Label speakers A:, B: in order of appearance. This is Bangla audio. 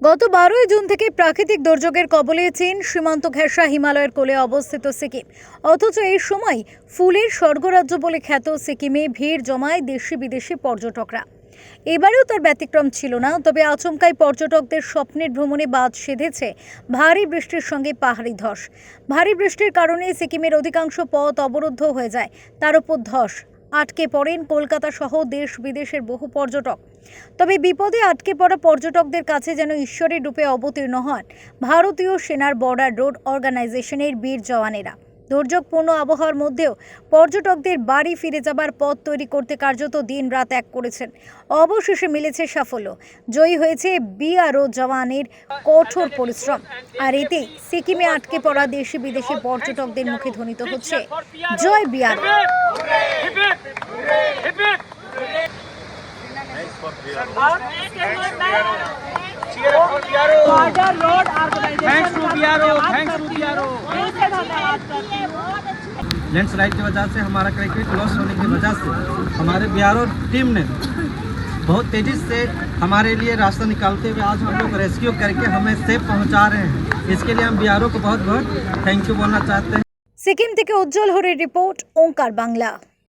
A: গত বারোই জুন থেকে প্রাকৃতিক দুর্যোগের কবলে চীন, সীমান্ত ঘেঁষা হিমালয়ের কোলে অবস্থিত সিকিম। অথচ এই সময় ফুলের স্বর্গরাজ্য বলে খ্যাত সিকিমে ভিড় জমায় দেশি বিদেশি পর্যটকরা। এবারেও তার ব্যতিক্রম ছিল না, তবে আচমকাই পর্যটকদের স্বপ্নের ভ্রমণে বাদ সেধেছে ভারী বৃষ্টির সঙ্গে পাহাড়ি ধস। ভারী বৃষ্টির কারণে সিকিমের অধিকাংশ পথ অবরুদ্ধ হয়ে যায়, তার উপর ধস। আটকে পড়েন কলকাতা সহ দেশ বিদেশের বহু পর্যটক। তবে বিপদে আটকে পড়া পর্যটকদের কাছে যেন ঈশ্বরের রূপে অবতীর্ণ হন, ভারতীয় সেনার বর্ডার রোড অর্গানাইজেশনের বীর জওয়ানেরা। দুর্যোগপূর্ণ আবহাওয়ার মধ্যেও পর্যটকদের বাড়ি ফিরে যাবার পথ তৈরি করতে কার্যত দিন রাত এক করেছেন। অবশেষে মিলেছে সাফল্য। জয়ী হয়েছে বিআরও জওয়ানের কঠোর পরিশ্রম। আর এতে সিকিমে আটকে পড়া দেশি বিদেশি পর্যটকদের মুখে ধ্বনিত হচ্ছে জয়
B: BRO
C: Thanks to BRO, thanks to BRO.
B: दिल से धन्यवाद करती हूँ।
C: लैंडस्लाइड की वजह से हमारा क्रिकेट लॉस होने की वजह से हमारे बिहार टीम ने बहुत तेज़ी से हमारे लिए रास्ता निकालते हुए आज हम लोग रेस्क्यू करके हमें सेफ पहुंचा रहे हैं इसके लिए हम बिहारों को बहुत बहुत थैंक यू बोलना चाहते हैं
A: সিকিম থেকে উজ্জ্বল হরের রিপোর্ট ওঙ্কার বাংলা